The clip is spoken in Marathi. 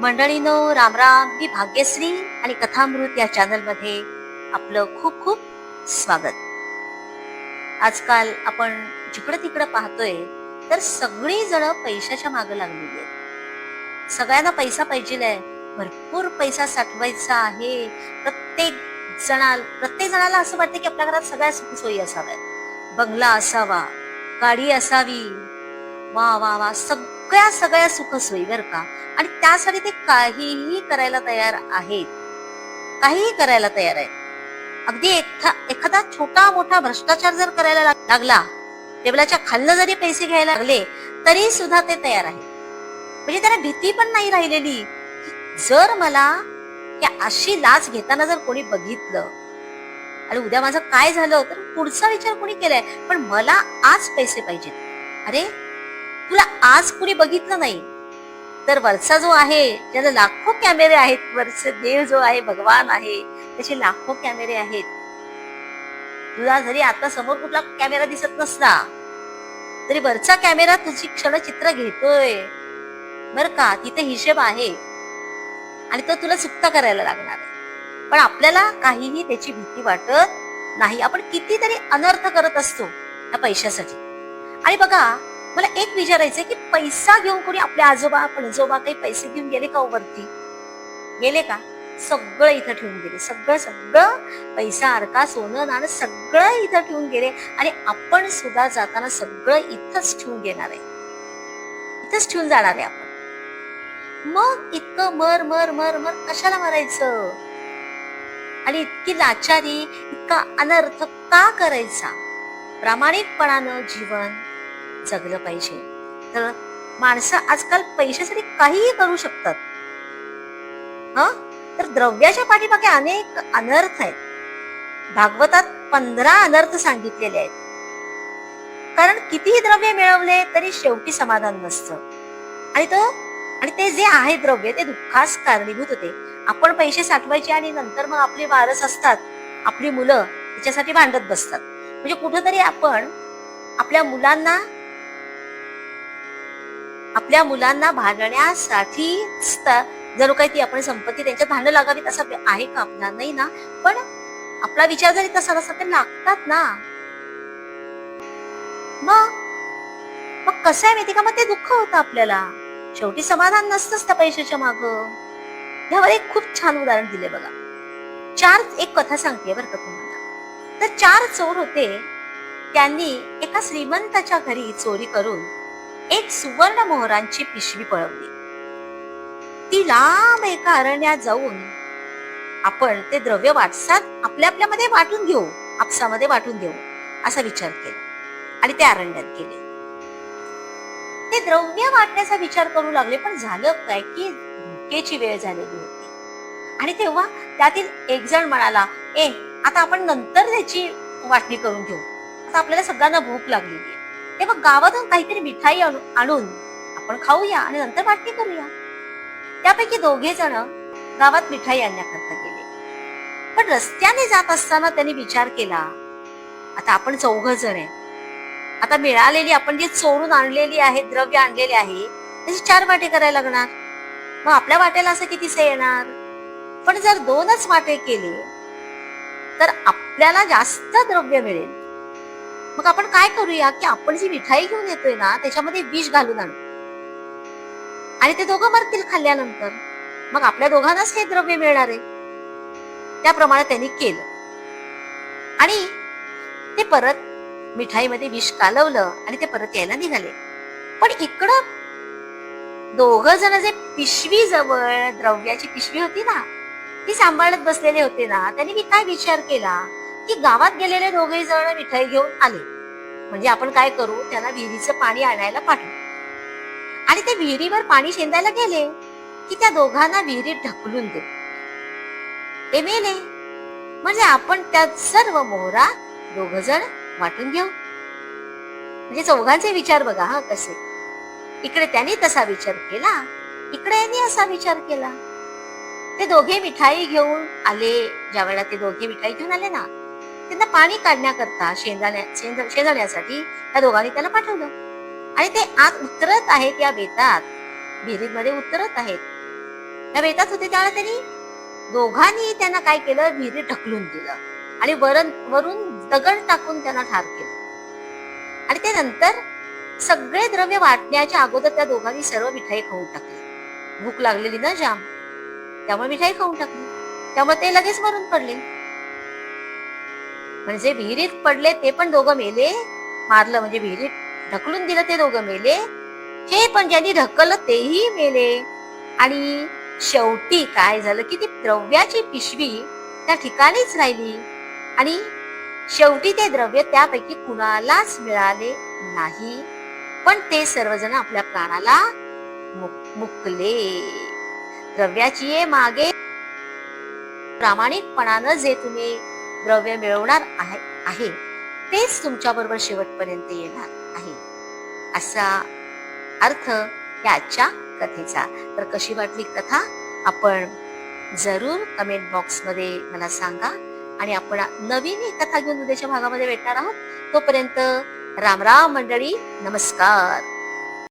मंडळीनो रामराम मी भाग्यश्री आणि कथामृत या चॅनलमध्ये आपलं खूप खूप स्वागत. आजकाल आपण जिकडं तिकडं पाहतोय तर सगळी जण पैशाच्या मागे लागलेली आहेत. सगळ्यांना पैसा पाहिजे भरपूर पैसा साठवायचा आहे. प्रत्येक जणा प्रत्येक जणाला असं वाटतं की आपल्या घरात सगळ्या सुखसोयी असाव्यात. बंगला असावा गाडी असावी. वा वा वा. सगळ्या सगळ्या सुखसोयी बरं का? आणि त्यासाठी ते काहीही करायला तयार आहेत. काहीही करायला तयार आहेत. अगदी एखा एखादा छोटा मोठा भ्रष्टाचार जर करायला लाग- लागला टेबलाच्या खाल्लं जरी पैसे घ्यायला लागले तरी सुद्धा ते तयार आहे म्हणजे त्याला भीती पण नाही राहिलेली. जर मला या अशी लाच घेताना जर कोणी बघितलं आणि उद्या माझं काय झालं तर पुढचा विचार कोणी केलाय? पण मला आज पैसे पाहिजेत. अरे तुला आज कुणी बघितलं नाही. तर वरचा जो आहे ज्याला लाखो कॅमेरे आहेत वरचे देव जो आहे भगवान आहे त्याचे लाखो कॅमेरे आहेत. तुला जरी आता समोर कुठला कॅमेरा दिसत नसला तरी वरचा कॅमेरा तुझी क्षणचित्र घेतोय. बर का? तिथे हिशेब आहे. आणि तो तुला चुकता करायला लागणार आहे. पण आपल्याला काहीही त्याची भीती वाटत नाही. आपण कितीतरी अनर्थ करत असतो या पैशासाठी. आणि बघा मला एक विचारायचंय की पैसा घेऊन कोणी आपल्या आजोबा पणजोबा काही पैसे घेऊन गेले का हो वरती? गेले का? सगळं इथं ठेवून गेले. सगळं सगळं पैसा अडका सोनं नाणं सगळं इथं ठेवून गेले आणि आपण सुद्धा जाताना सगळं इथंच ठेवून घेणार आहे. इथंच ठेवून जाणार आहे आपण. मग इतकं मर मर मर मर कशाला मरायचं? आणि इतकी लाचारी इतका अनर्थ का करायचा? प्रामाणिकपणानं जीवन जगलं पाहिजे. तर माणसं आजकाल पैशासाठी काहीही करू शकतात. हा? तर द्रव्याच्या पाठीमागे अनेक अनर्थ आहेत. भागवतात पंधरा अनर्थ सांगितलेले आहेत. कारण कितीही द्रव्य मिळवले तरी शेवटी समाधान नसतं. आणि तो आणि ते जे आहे द्रव्य ते दुःखास कारणीभूत होते. आपण पैसे साठवायचे आणि नंतर मग आपले वारस असतात. आपली मुलं त्याच्यासाठी भांडत बसतात. म्हणजे कुठंतरी आपण आपल्या मुलांना आपल्या मुलांना भांडण्यासाठी जर काही ती आपण संपत्ती त्यांच्यात भांडण लागावी तसं आहे का आपला नाही ना. पण आपला विचार जरी तसा नसला तरी लागतात ना. मग मग कसं आहे माहिती का? मग ते दुःख होतं आपल्याला. शेवटी समाधान नसतंच त्या पैशाच्या माग. ह्यावर एक खूप छान उदाहरण दिले बघा. चार एक कथा सांगते बरं का तुम्हाला. तर चार चोर होते. त्यांनी एका श्रीमंताच्या घरी चोरी करून एक सुवर्ण मोहरांची पिशवी पळवली. ती लांब एका अरण्यात जाऊन आपण ते द्रव्य वाटसात आपल्या आपल्यामध्ये वाटून घेऊ आपसामध्ये वाटून घेऊ असा विचार केला आणि ते अरण्यात गेले. ते द्रव्य वाटण्याचा विचार करू लागले पण झालं काय की धोकेची वेळ झालेली होती. आणि तेव्हा त्यातील एक जण म्हणाला ए आता आपण नंतर त्याची वाटणी करून घेऊ. आता आपल्याला सगळ्यांना भूक लागलेली आहे. तेव्हा गावातून काहीतरी मिठाई आणून आपण खाऊया आणि नंतर वाटणी करूया. त्यापैकी दोघे जण गावात मिठाई आणण्याकरता गेले. पण रस्त्याने जात असताना त्यांनी विचार केला आता आपण चौघ जण आहे. आता मिळालेली आपण जी चोरून आणलेली आहे द्रव्य आणलेले आहे त्याची चार वाटे करायला लागणार. मग आपल्या वाट्याला असं कितीसे येणार? पण जर दोनच वाटे केले तर आपल्याला जास्त द्रव्य मिळेल. मग आपण काय करूया की आपण जी मिठाई घेऊन येतोय ना त्याच्यामध्ये विष घालून आणू. आणि ते दोघं मरतील खाल्ल्यानंतर मग आपल्या दोघांनाच हे द्रव्य मिळणार आहे. त्याप्रमाणे त्यांनी केलं. आणि ते परत मिठाईमध्ये विष कालवलं आणि ते परत यायला निघाले. पण इकडं दोघ जण जे पिशवी जवळ द्रव्याची पिशवी होती ना ती सांभाळत बसलेले होते ना त्यांनी मी काय विचार केला? की गावात गेलेले दोघे जण मिठाई घेऊन आले. म्हणजे आपण काय करू? त्यांना विहिरीचं पाणी आणायला पाठवू. आणि ते विहिरीवर पाणी शेंदायला गेले की त्या दोघांना विहिरीत ढकलून दे ते मेले. म्हणजे आपण त्या सर्व मोहरा दोघ जण वाटून घेऊ. म्हणजे चौघांचे विचार बघा हा कसे इकडे त्यांनी तसा विचार केला इकडे यांनी असा विचार केला. ते दोघे मिठाई घेऊन आले. ज्या वेळेला ते दोघे मिठाई घेऊन आले ना त्यांना पाणी काढण्याकरता शेंदाण्या शेंद त्या दोघांनी त्याला पाठवलं. आणि ते आत उतरत आहेत या बेतात. विहिरीमध्ये उतरत आहेत. त्या बेतात होते त्यावेळेला त्यांनी दोघांनी त्यांना काय केलं? विहिरी ढकलून दिलं. आणि वरण वरून दगड टाकून त्यांना ठार केलं. आणि ते नंतर सगळे द्रव्य वाटण्याच्या अगोदर त्या दोघांनी सर्व मिठाई खाऊन टाकली. भूक लागलेली ना जाम. त्यामुळे मिठाई खाऊन टाकली. त्यामुळे ते लगेच मरून पडले. म्हणजे विहिरीत पडले ते पण दोघं मेले. मारलं म्हणजे विहिरीत ढकलून दिलं ते दोघं मेले. हे पण ज्यांनी ढकललं तेही मेले. आणि शेवटी काय झालं की ती द्रव्याची पिशवी त्या ठिकाणीच राहिली. आणि शेवटी ते द्रव्य त्यापैकी कुणालाच मिळाले नाही. पण ते सर्वजण आपल्या प्राणाला मुक- मुकले. द्रव्याची ये मागे. प्रामाणिकपणानं जे तुम्ही द्रव्य मिळवणार आहे तेच तुमच्याबरोबर शेवटपर्यंत येणार आहे. असा अर्थ या आजच्या कथेचा. तर कशी वाटली कथा? आपण जरूर कमेंट बॉक्समध्ये मला सांगा. आणि आपण नवीन एक कथा घेऊन उद्याच्या भागामध्ये भेटणार आहोत. तोपर्यंत राम राम मंडळी नमस्कार.